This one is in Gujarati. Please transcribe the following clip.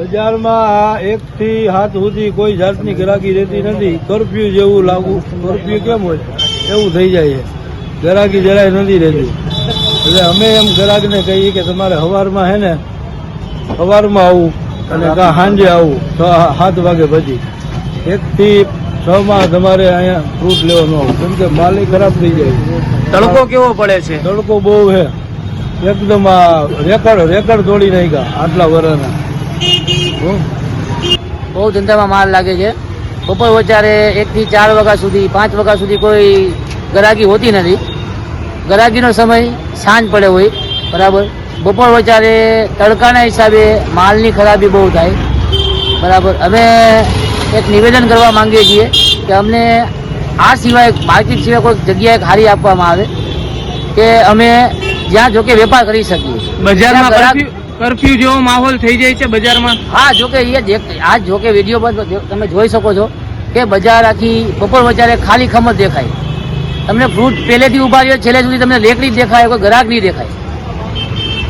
બજારમાં આ એક થી હાથ સુધી કોઈ જાતની ગ્રાહકી રહેતી નથી. કરફ્યુ જેવું લાગુ કરફ્યુ કેમ હોય? એવું થઈ જાય છે. ગ્રાહકી જરાય નથી રહેતી. એટલે અમે એમ ગ્રાહકને કહીએ કે તમારે સવારમાં હે ને સવારમાં આવું અને કાં સાંજે આવું છ સાત વાગે પછી. એકથી છમાં છ માં તમારે અહીંયા ફ્રૂટ લેવાનું આવું કેમ કે માલી ખરાબ થઈ જાય તડકો કેવો પડે છે? તડકો બહુ છે. એકદમ આ રેકર્ડ રેકર્ડ તોડી નાખ્યા આટલા વર્ષના. બહુ ધંધામાં માલ લાગે છે. બપોર વચારે એક થી ચાર વાગ્યા સુધી પાંચ વાગ્યા સુધી કોઈ ગરાગી હોતી નથી. ગરાગીનો સમય સાંજ પડે હોય બરાબર? બપોર વચારે તડકાના હિસાબે માલની ખરાબી બહુ થાય બરાબર? અમે એક નિવેદન કરવા માંગીએ છીએ કે અમને આ સિવાય માર્કેટ સિવાય કોઈ જગ્યાએ ખારી આપવામાં આવે કે અમે જ્યાં જોકે વેપાર કરી શકીએ. બજારમાં કરફ્યુ જેવો માહોલ થઈ જાય છે બજારમાં. હા જોકે આ જોકે વીડિયો પર તમે જોઈ શકો છો કે બજાર આખી બપોર બજારે ખાલી ખમત દેખાય. તમને ફ્રૂટ પહેલેથી ઊભા રહ્યો, છેલ્લે સુધી તમને લેકડી દેખાય, કોઈ ગ્રાહક નહીં દેખાય.